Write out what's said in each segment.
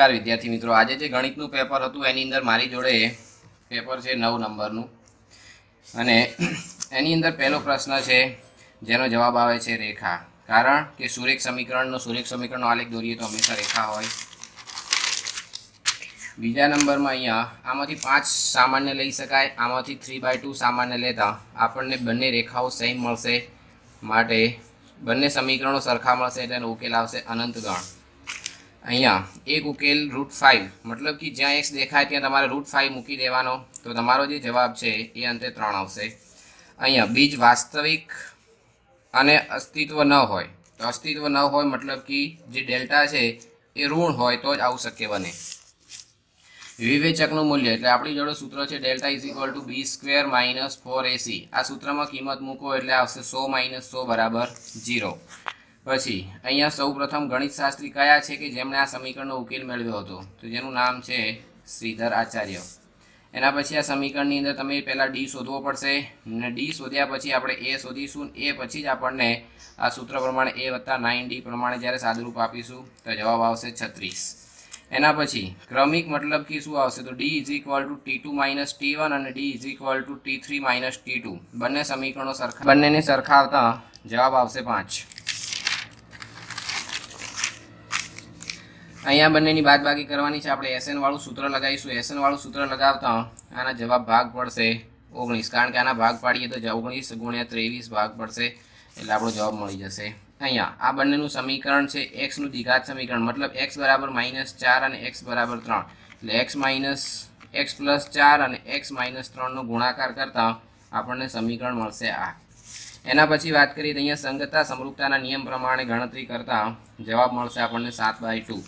નમસ્કાર વિદ્યાર્થી મિત્રો. આજે જે ગણિતનું પેપર હતું, એની અંદર મારી જોડે પેપર છે નવ નંબરનું. અને એની અંદર પહેલો પ્રશ્ન છે, જેનો જવાબ આવે છે રેખા. કારણ કે સુરેખ સમીકરણનો સુરેખ સમીકરણનો આલેખ દોરીએ તો હંમેશા રેખા હોય. બીજા નંબરમાં અહીંયા, આમાંથી પાંચ સામાન્ય લઈ શકાય, આમાંથી થ્રી બાય ટુ સામાન્ય લેતા આપણને બંને રેખાઓ સેમ મળશે માટે, બંને સમીકરણો સરખા મળશે એટલે ઉકેલ આવશે અનંત ગણ અહીંયા એક ઉકેલ રૂટ ફાઇવ મતલબ કે જ્યાં એક્સ દેખાય ત્યાં તમારે રૂટ ફાઇવ મૂકી દેવાનો. તો તમારો જે જવાબ છે એ અંતે ત્રણ આવશે. અહીંયા બીજ વાસ્તવિક અને અસ્તિત્વ ન હોય. તો અસ્તિત્વ ન હોય મતલબ કે જે ડેલ્ટા છે એ ઋણ હોય તો જ આવું શક્ય બને. વિવેચકનું મૂલ્ય, એટલે આપણી જોડે સૂત્ર છે delta is equal to B square minus four AC આ સૂત્રમાં કિંમત મૂકો એટલે આવશે સો માઇનસ સો બરાબર જીરો પછી, અહીંયા સૌપ્રથમ ગણિત ગણિતશાસ્ત્રી કયા છે કે જેમણે આ સમીકરણનો ઉકેલ મેળવ્યો હતો? તો જેનું નામ છે શ્રીધર આચાર્ય. એના પછી આ સમીકરણની અંદર તમે પહેલાં ડી શોધવો પડશે ને ડી શોધ્યા પછી આપણે એ શોધીશું. એ પછી જ આપણને આ સૂત્ર પ્રમાણે એ વત્તા નાઇન ડી પ્રમાણે જ્યારે સાદુરૂપ આપીશું, તો જવાબ આવશે છત્રીસ. એના પછી, ક્રમિક મતલબ કે શું આવશે? તો D is equal to T two minus T one અને D is equal to T three minus T two બંને સમીકરણો સરખા બંનેને સરખાવતા જવાબ આવશે પાંચ. અહીંયા બંનેની બાદબાકી કરવાની છે. આપણે એસએન વાળું સૂત્ર લગાવીશું. એસએન વાળું સૂત્ર લગાવતા આના જવાબ ભાગ પડશે ઓગણીસ. કારણ કે આના ભાગ પાડીએ તો ઓગણીસ ગુણ્યા ત્રેવીસ ભાગ પડશે. એટલે આપણો જવાબ મળી જશે. અહીંયા આ બંનેનું સમીકરણ છે એક્સનું દ્વિઘાત સમીકરણ. મતલબ એક્સ બરાબર માઇનસ ચાર અને એક્સ બરાબર ત્રણ. એટલે એક્સ માઇનસ એક્સ પ્લસ ચાર અને એક્સ માઇનસ ત્રણનો ગુણાકાર કરતાં આપણને સમીકરણ મળશે આ. એના પછી વાત કરીએ તો અહીંયા સંગતતા સમરૂપતાના નિયમ પ્રમાણે ગણતરી કરતાં જવાબ મળશે આપણને સાત બાય ટુ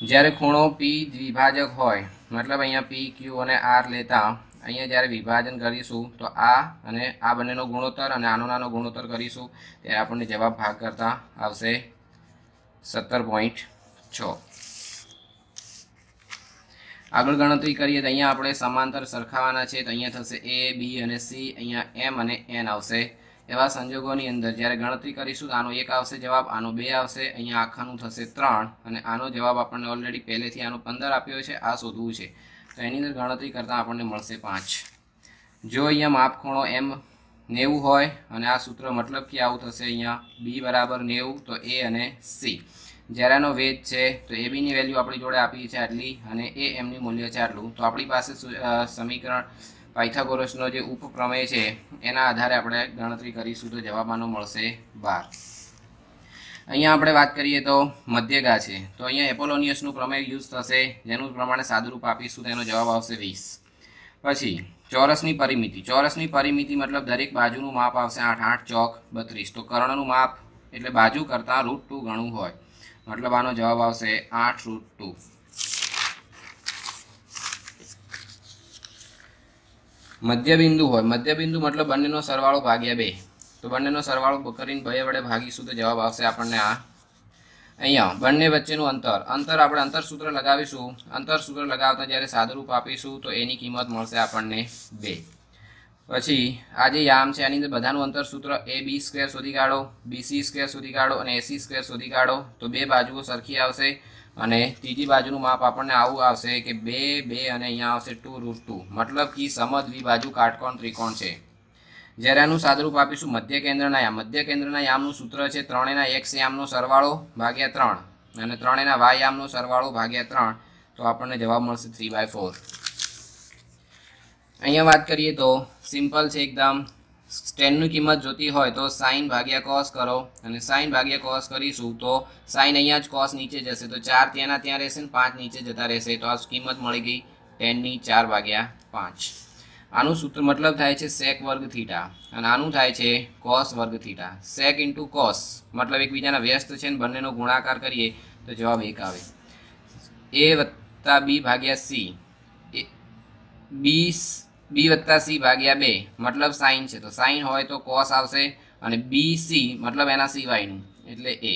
જ્યારે ખૂણો પી દ્વિભાજક હોય, મતલબ અહીંયા પી ક્યુ અને આર લેતા અહીંયા જ્યારે વિભાજન કરીશું, તો આ અને આ બંનેનો ગુણોત્તર અને આનો નાનો ગુણોત્તર કરીશું ત્યારે આપણને જવાબ ભાગ કરતા આવશે સત્તર પોઈન્ટ છ. આગળ ગણતરી કરીએ તો અહીંયા આપણે સમાંતર સરખાવાના છે, તો અહીંયા થશે એ બી અને સી અહીંયા એમ અને એન આવશે. એવા સંજોગોની અંદર જ્યારે ગણતરી કરીશું તો આનો એક આવશે જવાબ, આનો બે આવશે, અહીંયા આખાનું થશે ત્રણ અને આનો જવાબ આપણને ઓલરેડી પહેલેથી આનો પંદર આપ્યો છે, આ શોધવું છે. તો એની અંદર ગણતરી કરતાં આપણને મળશે પાંચ. જો અહીંયા માપ ખૂણો એમ નેવું હોય અને આ સૂત્ર મતલબ કે આવું થશે અહીંયા બી બરાબર નેવું, તો એ અને સી જ્યારે આનો વેદ છે, તો એ બીની વેલ્યુ આપણી જોડે આપી છે આટલી અને એ એમની મૂલ્ય છે આટલું. તો આપણી પાસે સમીકરણ પાયથાગોરસનો જે ઉપપ્રમેય છે, એના આધારે આપણે ગણતરી કરીશું તો જવાબમાંનો મળશે બાર. અહીંયા આપણે વાત કરીએ તો મધ્યગા છે. તો અહીંયા એપોલોનિયસનું પ્રમેય યુઝ થશે, જેનું પ્રમાણે સાદુરૂપ આપીશું તેનો જવાબ આવશે વીસ. પછી, ચોરસની પરિમિતિ. ચોરસની પરિમિતિ મતલબ દરેક બાજુનું માપ આવશે આઠ આઠ, ચોક, બત્રીસ. તો કર્ણનું માપ એટલે બાજુ કરતાં રૂટ ટુ ગણું હોય. મતલબ આનો જવાબ આવશે આઠ રૂટ ટુ. મધ્યબિંદુ હોય. મધ્યબિંદુ મતલબ બંનેનો સરવાળો ભાગ્યા બે. તો બંનેનો સરવાળો કરીને ભય વડે ભાગીશું તો જવાબ આવશે આપણને આ. અહીંયા બંને વચ્ચેનું અંતર. અંતર આપણે અંતર સૂત્ર લગાવીશું. અંતર સૂત્ર લગાવતા જ્યારે સાદુરૂપ આપીશું તો એની કિંમત મળશે આપણને બે. પછી આ જે યામ છે, આની અંદર બધાનું અંતર સૂત્ર એ બી સ્ક્વેર શોધી કાઢો બીસી સ્ક્વેર શોધી કાઢો અને એસી સ્ક્વેર શોધી કાઢો. તો બે બાજુઓ સરખી આવશે. અને ત્રીજી બાજુનું માપ આપણને આવું આવશે કે બે બે અને અહીંયા આવશે ટુ રૂટ ટુ મતલબ કે સમદ્વિ બાજુ કાટકોણ ત્રિકોણ છે. જ્યારે આનું સાદરૂપ આપીશું મધ્ય કેન્દ્રના યામ. મધ્ય કેન્દ્રના યામનું સૂત્ર છે ત્રણેના એક્સ યામનો સરવાળો ભાગ્યા ત્રણ અને ત્રણેના વાય યામનો સરવાળો ભાગ્યા ત્રણ. તો આપણને જવાબ મળશે થ્રી બાય ફોર અહીંયા વાત કરીએ તો સિમ્પલ છે એકદમ ટેનની કિંમત જોતી હોય તો સાઈન ભાગ્યા કોસ કરો. અને સાઈન ભાગ્યા કોસ કરીશું તો સાઈન અહીંયા જ કોસ નીચે જશે. તો ચાર ત્યાંના ત્યાં રહેશે ને પાંચ નીચે જતા રહેશે. તો આ કિંમત મળી ગઈ ટેનની ચાર ભાગ્યા પાંચ. આનું સૂત્ર મતલબ થાય છે સેક વર્ગ થીટા અને આનું થાય છે કોસ વર્ગ થીટા સેક ઇન્ટુ કોસ મતલબ એકબીજાના વ્યસ્ત છે ને બંનેનો ગુણાકાર કરીએ તો જવાબ એક આવે. એ વત્તા બી ભાગ્યા સી. બી બી વત્તા સી ભાગ્યા બે, મતલબ સાઇન છે. તો સાઈન હોય તો કોસ આવશે અને બી સી મતલબ એના સિવાયનું, એટલે એ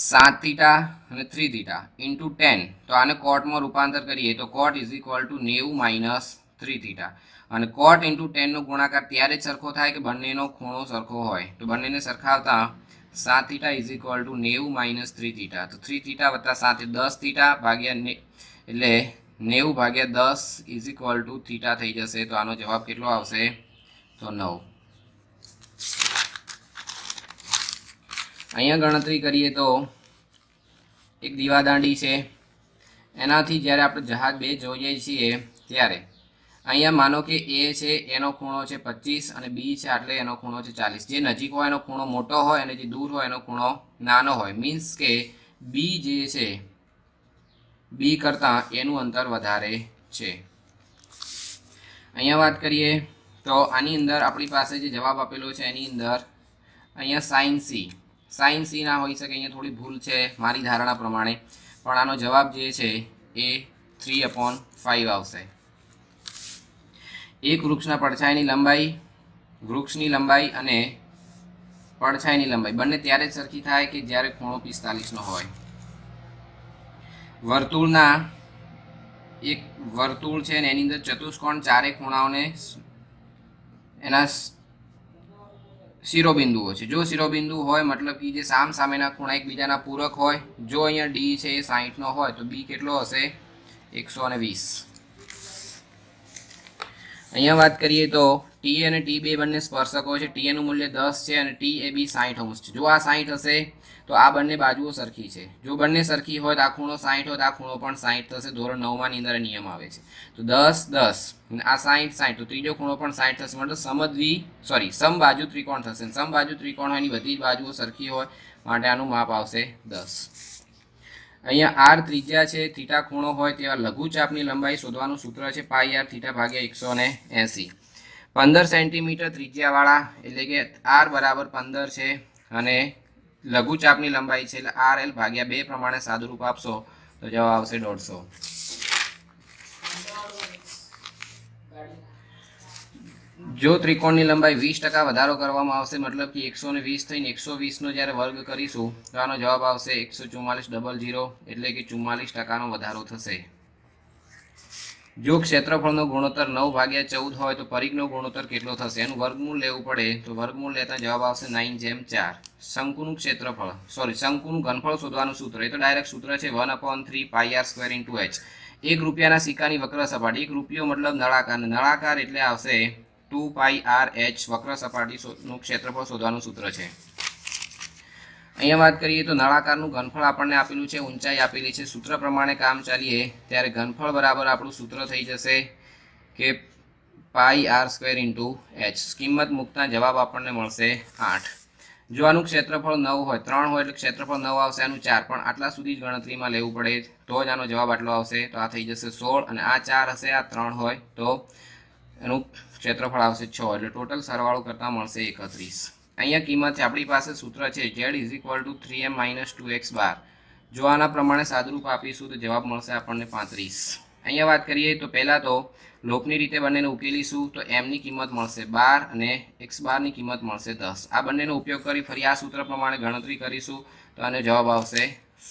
સાત થીટા અને થ્રી થીટા ઇન્ટુ ટેન તો આને કોટમાં રૂપાંતર કરીએ તો કોટ ઇઝ ઇક્વલ ટુ નેવું માઇનસ થ્રી થીટા અને કોટ ઇન્ટુ ટેનનો ગુણાકાર ત્યારે જ સરખો થાય કે બંનેનો ખૂણો સરખો હોય. તો બંનેને સરખાવતા સાત થીટા ઇઝ ઇક્વલ ટુ નેવું માઇનસ થ્રી થીટા તો થ્રી થીટા વત્તા સાત દસ થીટા ભાગ્યા એટલે નેવું ભાગ્યા દસ ઇઝ ઇક્વલ ટુ થીટા થઈ જશે. તો આનો જવાબ કેટલો આવશે? તો નવ. અહીંયા ગણતરી કરીએ તો એક દીવાદાંડી છે. એનાથી જ્યારે આપણે જહાજ બે જોઈએ છીએ, ત્યારે અહીંયા માનો કે એ છે, એનો ખૂણો છે પચીસ અને બી છે એટલે એનો ખૂણો છે ચાલીસ. જે નજીક હોય એનો ખૂણો મોટો હોય અને જે દૂર હોય એનો ખૂણો નાનો હોય. મીન્સ કે બી જે છે બી કરતાં એનું અંતર વધારે છે. અહીંયા વાત કરીએ તો આની અંદર આપણી પાસે જે જવાબ આપેલો છે એની અંદર અહીંયા સાઇન સી સાઇન સી ના હોઈ શકે અહીંયા થોડી ભૂલ છે મારી ધારણા પ્રમાણે. પણ આનો જવાબ જે છે એ થ્રી અપોન ફાઇવ આવશે. એક વૃક્ષના પડછાયાની લંબાઈ, વૃક્ષની લંબાઈ અને પડછાયાની લંબાઈ બંને ત્યારે જ સરખી થાય કે જ્યારે ખૂણો પિસ્તાલીસનો હોય. વર્તુળના એક વર્તુળ છે ને એની અંદર ચતુષ્કોણ ચારે ખૂણાઓને એના શિરોબિંદુઓ છે. જો શિરોબિંદુ હોય, મતલબ કે જે સામ સામેના ખૂણા એકબીજાના પૂરક હોય, જો અહીંયા ડી છે એ સાહીઠનો હોય, તો બી કેટલો હશે? એકસો અને વીસ. અહીંયા વાત કરીએ તો ટી અને ટી બે બંને સ્પર્શકો છે. ટી એનું મૂલ્ય દસ છે અને ટી એ બી સાહીઠ અંશ છે. જો આ સાહીઠ હશે, તો આ બંને બાજુઓ સરખી છે. જો બંને સરખી હોય, તો આ ખૂણો સાહીઠ હોય, તો આ ખૂણો પણ સાહીઠ થશે. ધોરણ નવમાંની અંદર નિયમ આવે છે. તો દસ દસ. આ સાહીઠ સાહીઠ તો ત્રીજો ખૂણો પણ સાહીઠ થશે. મતલબ સમદ્વી સોરી સમબાજુ ત્રિકોણ થશે. સમબાજુ ત્રિકોણ હોય, એની બધી બાજુઓ સરખી હોય, માટે આનું માપ આવશે દસ. અહીંયા આર ત્રિજ્યા છે. થીટા ખૂણો હોય, તેવા લઘુચાપની લંબાઈ શોધવાનું સૂત્ર છે. પાઈ આર થીટા ભાગ્યા એકસો ને એંસી. પંદર સેન્ટીમીટર ત્રિજ્યાવાળા, એટલે કે આર બરાબર પંદર છે, અને લઘુચાપની લંબાઈ છે, એટલે આર એલ ભાગ્યા બે પ્રમાણે સાદુરૂપ આપશો, તો જવાબ આવશે દોઢસો. જો ત્રિકોણની લંબાઈ વીસ ટકા વધારો કરવામાં આવશે, મતલબ કે એકસો ને વીસ થઈને એકસો વીસનો જ્યારે વર્ગ કરીશું, તો આનો જવાબ આવશે એકસો ચુમ્માલીસ ડબલ જીરો એટલે કે ચુમ્માલીસ ટકાનો વધારો થશે. જો ક્ષેત્રફળનો ગુણોત્તર નવ ભાગ્યા ચૌદ હોય તો પરિઘનો ગુણોત્તર કેટલો થશે? એનું વર્ગમૂળ લેવું પડે તો વર્ગમૂળ લેતા જવાબ આવશે નાઇન જેમ ચાર. શંકુનું ક્ષેત્રફળ. સોરી શંકુનું ઘનફળ શોધવાનું સૂત્ર. એ તો ડાયરેક્ટ સૂત્ર છે one upon three pi R square into H એક રૂપિયાના સિક્કાની વક્ર સપાટી એક રૂપિયો મતલબ નળાકાર. નળાકાર એટલે આવશે ટુ પાઈ આર એચ વક્ર સપાટીનું ક્ષેત્રફળ શોધવાનું સૂત્ર છે. અહીંયા વાત કરીએ તો નળાકારનું ઘનફળ આપણને આપેલું છે, ઊંચાઈ આપેલી છે. સૂત્ર પ્રમાણે કામ ચાલીએ, ત્યારે ઘનફળ બરાબર આપણું સૂત્ર થઈ જશે કે pi R square into H. કિંમત મૂકતા જવાબ આપણને મળશે આઠ. જો આનું ક્ષેત્રફળ નવ હોય, ત્રણ હોય એટલે ક્ષેત્રફળ નવ આવશે, આનું ચાર. પણ આટલા સુધી જ ગણતરીમાં લેવું પડે તો જ આનો જવાબ આટલો આવશે. તો આ થઈ જશે સોળ અને આ ચાર હશે, આ ત્રણ હોય તો એનું ક્ષેત્રફળ આવશે છ. એટલે ટોટલ સરવાળો કરતાં મળશે એકત્રીસ. અહીંયા કિંમત આપણી પાસે સૂત્ર છે Z is equal to three M minus two X બાર જો આના પ્રમાણે સાદરૂપ આપીશું તો જવાબ મળશે આપણને પાંત્રીસ. અહીંયા વાત કરીએ તો પહેલાં તો લોપની રીતે બંનેને ઉકેલીશું તો એમની કિંમત મળશે બાર અને એક્સ બારની કિંમત મળશે દસ. આ બંનેનો ઉપયોગ કરી ફરી આ સૂત્ર પ્રમાણે ગણતરી કરીશું તો આનો જવાબ આવશે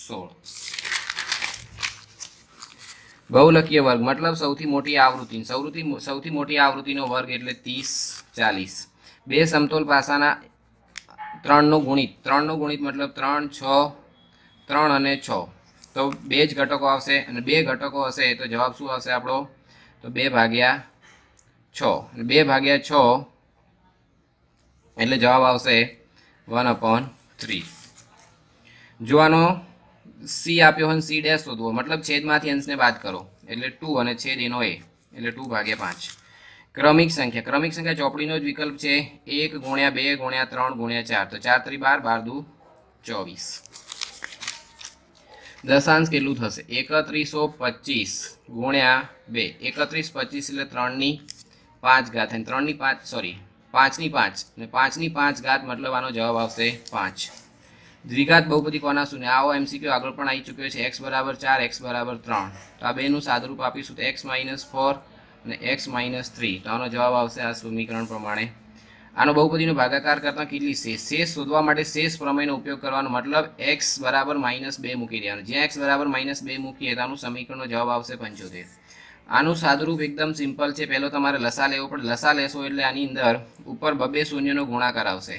સોળ. બહુલકીય વર્ગ, મતલબ સૌથી મોટી આવૃત્તિ. સૌથી સૌથી મોટી આવૃત્તિનો વર્ગ એટલે ત્રીસ ચાલીસ. બે સમતોલ પાસાના ત્રણનો ગુણિત. ત્રણનું ગુણિત મતલબ ત્રણ, છ, ત્રણ અને છ. તો બે જ ઘટકો આવશે અને બે ઘટકો હશે તો જવાબ શું આવશે આપણો? તો બે ભાગ્યા છ. અને બે ભાગ્યા છ એટલે જવાબ આવશે વન અપોન થ્રી. જોવાનો, સી આપ્યો હોય સી ડેશ શોધવો. મતલબ છેદમાંથી અંશને બાદ કરો. એટલે ટુ અને છેદ એનો એ. એટલે ટુ ભાગ્યા પાંચ. ક્રમિક સંખ્યા. ક્રમિક સંખ્યા ચોપડીનો જ વિકલ્પ છે. એક ગુણ્યા બે ગુણ્યા ત્રણ ગુણ્યા ચાર. તો ચાર ત્રી બાર બાર દુ ચોવીસ. દશાંશ કેટલું થશે? એકત્રીસો પચીસ ગુણ્યા બે. એકત્રીસ પચીસ એટલે ત્રણની પાંચ ઘાત. અને ત્રણની પાંચ સોરી પાંચની પાંચ. અને પાંચની પાંચ ઘાત મતલબ આનો જવાબ આવશે પાંચ. દ્વિઘાત બહુપદી કોના શું આવો એમસીક્યુ આગળ પણ આવી ચૂક્યો છે. એક્સ બરાબર ચાર એક્સ બરાબર ત્રણ. તો આ બેનું સાદરૂપ આપીશું તો એક્સ માઇનસ ફોર અને એક્સ માઇનસ થ્રી તો આનો જવાબ આવશે આ સમીકરણ પ્રમાણે. આનો બહુપદીનો ભાગાકાર કરતાં કેટલી શેષ શેષ શોધવા માટે શેષ પ્રમેયનો ઉપયોગ કરવાનો મતલબ એક્સ બરાબર માઇનસ બે મૂકી દેવાનું. જ્યાં એક્સ બરાબર માઇનસ બે મૂકીએ તો આનું સમીકરણનો જવાબ આવશે પંચોતેર. આનું સાદુરૂપ એકદમ સિમ્પલ છે. પહેલો તમારે લસા લેવો પડે. લસા લેશો એટલે આની અંદર ઉપર બબે શૂન્યનો ગુણાકાર આવશે.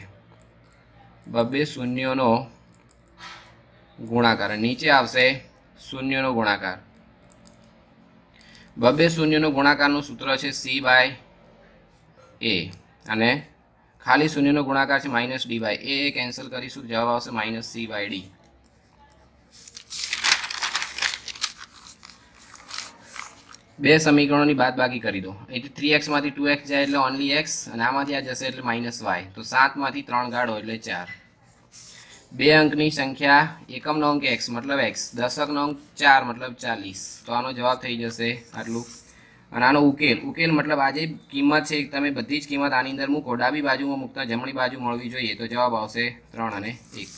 બબે શૂન્યનો ગુણાકાર. નીચે આવશે શૂન્યનો ગુણાકાર. બબે શૂન્યનો ગુણાકારનું સૂત્ર છે સી બાય એ અને ખાલી શૂન્યનો ગુણાકાર છે minus D by A cancel કરીશું. જવાબ આવશે માઇનસ સી બાય ડી બે સમીકરણોની બાદ બાકી કરી દો. એટલે થ્રી એક્સમાંથી ટુ એક્સ જાય એટલે ઓનલી એક્સ અને આમાંથી આ જશે એટલે માઇનસ વાય તો સાતમાંથી ત્રણ ગાળો એટલે ચાર. બે અંકની સંખ્યા એકમનો અંક એક્સ મતલબ એક્સ દશકનો અંક ચાર મતલબ ચાલીસ. તો આનો જવાબ થઈ જશે આટલું. અને આનો ઉકેલ ઉકેલ મતલબ આ જે કિંમત છે તમે બધી જ કિંમત આની અંદર મૂકો. ડાબી બાજુમાં મૂકતા જમણી બાજુ મળવી જોઈએ. તો જવાબ આવશે ત્રણ અને એક.